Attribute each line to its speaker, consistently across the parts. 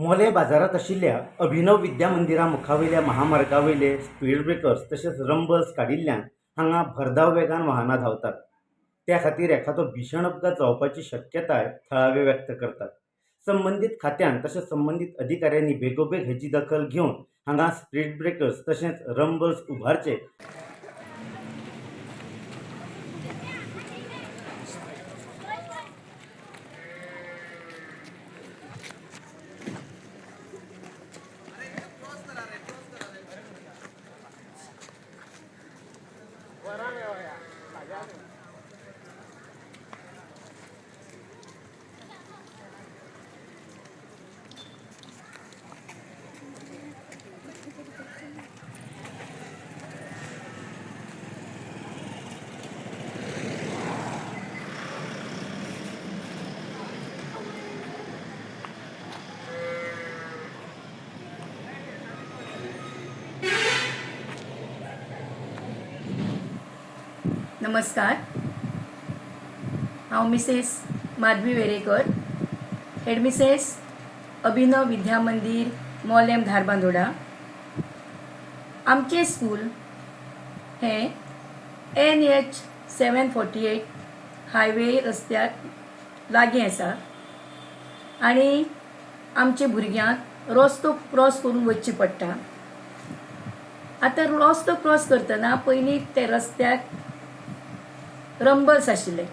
Speaker 1: मोले बाजारात आशिल्ल्या अभिनव विद्या मंदिरा मुखावयल्या महामार्गावयले स्पीड ब्रेकर्स तशेंच रंबल्स काडिल्ल्यान हांगा भरधाव वेगान वाहनां धांवतात. त्या खातीर एखादो भिशण अपघात जावपाची शक्यताय थळावे व्यक्त करतात. संबंदीत खात्यान तशेंच संबंदीत अधिकाऱ्यांनी बेगोबेग हेची दखल घेवन हांगा स्पीड ब्रेकर्स तशेंच रंबल्स उभारचे
Speaker 2: नमस्कार. हांव मिसेस माधवी वेरेकर. हेडमिसेस अभिनव विद्या मंदिर मोलेम धारबांदोडा. आमचें स्कूल हें N H seven forty eight highway रस्त्याक लागीं आसा आनी आमच्या भुरग्यांक रस्तो क्रॉस करून वचचें पडटा. आतां रस्तो क्रॉस करतना पयलीं ते रस्त्याक रंबल्स आशिल्ले.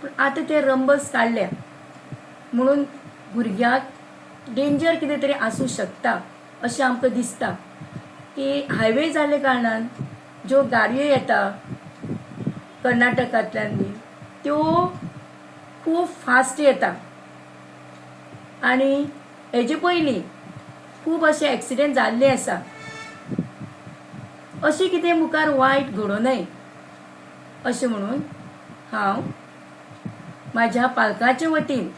Speaker 2: पूण आतां ते रंबल्स काडल्या म्हणून भुरग्यांक डेंजर कितें तरी आसूं शकता अशें आमकां दिसता. की हायवे जाल्ले कारणान ज्यो गाडयो येता कर्नाटकांतल्यान बी त्यो खूब फास्ट येता. आनी हेजे पयलीं खूब अशे एक्सिडेंट जाल्ले आसा. अशें कितें मुखार वायट घडों नये अशें म्हणून हांव म्हाज्या पालकांचे वतीन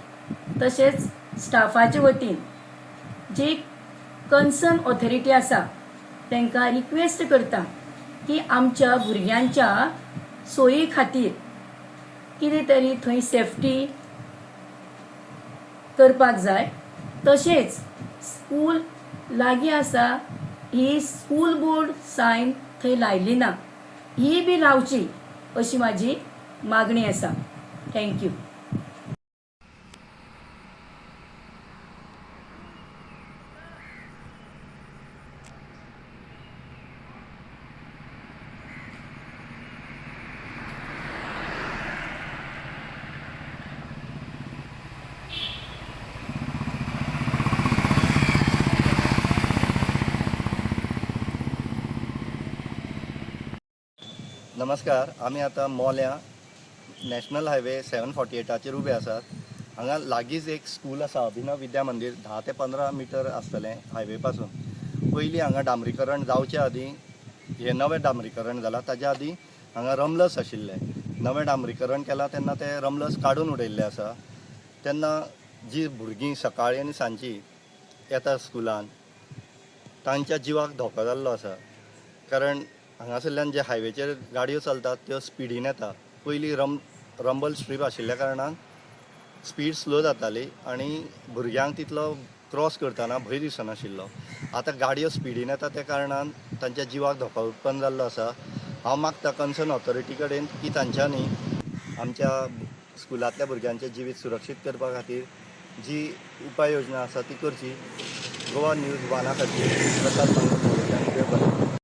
Speaker 2: तशेंच स्टाफाचे वतीन जी कन्सर्न ऑथॉरिटी आसा तांकां रिक्वेस्ट करता की आमच्या भुरग्यांच्या सोयी खातीर कितें तरी थंय सेफ्टी करपाक जाय. तशेंच स्कूल लागीं आसा ही स्कूल बोर्ड सायन थंय लायली ना. ही बी लावची. अशी माझी मागणी आसा थँक्यू
Speaker 3: नमस्कार आमी आतां मोल्या नॅशनल हायवे सेवन फोर्टी एटाचेर उबे आसात. हांगा लागींच एक स्कूल आसा अभिनव विद्या मंदीर धा ते पंदरा मिटर आसतलें हायवे पासून. पयलीं हांगा डांबरीकरण जावच्या आदीं हें नवें डांबरीकरण जालां ताच्या आदीं हांगा रमलस आशिल्ले. नवें डांबरीकरण केलां तेन्ना तें रमलस काडून उडयल्ले आसा. तेन्ना जीं भुरगीं सकाळीं आनी सांजची येता स्कुलान तांच्या जिवाक धोको जाल्लो आसा. कारण हांगासरल्यान जे हायवेचेर गाडयो चलतात त्यो स्पिडीन येता. पयलीं रम रंबल स्ट्रीप आशिल्ल्या कारणान स्पीड स्लो जाताली आनी भुरग्यांक तितलो क्रॉस करतना भंय दिसनाशिल्लो. आतां गाडयो स्पिडीन येता त्या कारणान तांच्या जिवाक धोको उत्पन्न जाल्लो आसा. हांव मागता कन्सर्न ऑथॉरिटी कडेन की तांच्यांनी आमच्या स्कुलांतल्या भुरग्यांचें जिवीत सुरक्षीत करपा खातीर जी उपाय योजना आसा ती करची. गोवा न्यूज वाना खातीर प्रसाद